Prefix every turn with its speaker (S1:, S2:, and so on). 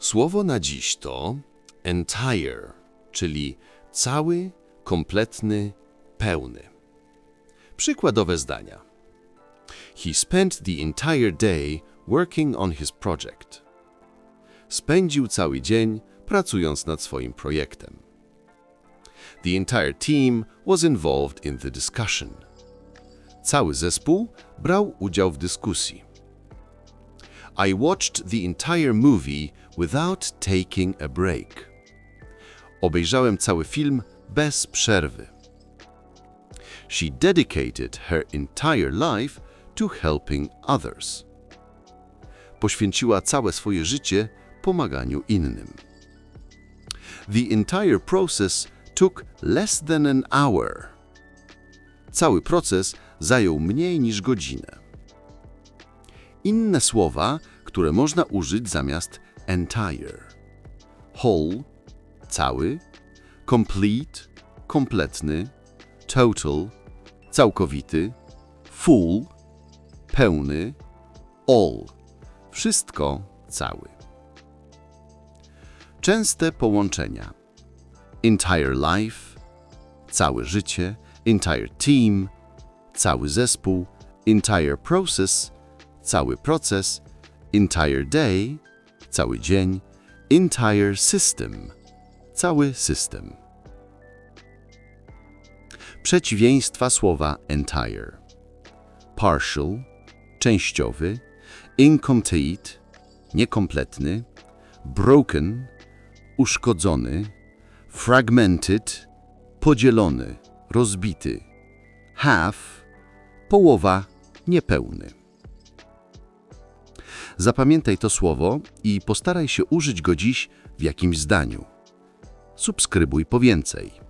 S1: Słowo na dziś to entire, czyli cały, kompletny, pełny. Przykładowe zdania. He spent the entire day working on his project. Spędził cały dzień pracując nad swoim projektem. The entire team was involved in the discussion. Cały zespół brał udział w dyskusji. I watched the entire movie without taking a break. Obejrzałem cały film bez przerwy. She dedicated her entire life to helping others. Poświęciła całe swoje życie pomaganiu innym. The entire process took less than an hour. Cały proces zajął mniej niż godzinę. Inne słowa, które można użyć zamiast entire. Whole, cały, complete, kompletny, total, całkowity, full, pełny, all, wszystko, cały. Częste połączenia. Entire life, całe życie, entire team, cały zespół, entire process, cały proces, entire day, cały dzień, entire system, cały system. Przeciwieństwa słowa entire. Partial, częściowy, incomplete, niekompletny, broken, uszkodzony, fragmented, podzielony, rozbity, half, połowa, niepełny. Zapamiętaj to słowo i postaraj się użyć go dziś w jakimś zdaniu. Subskrybuj po więcej.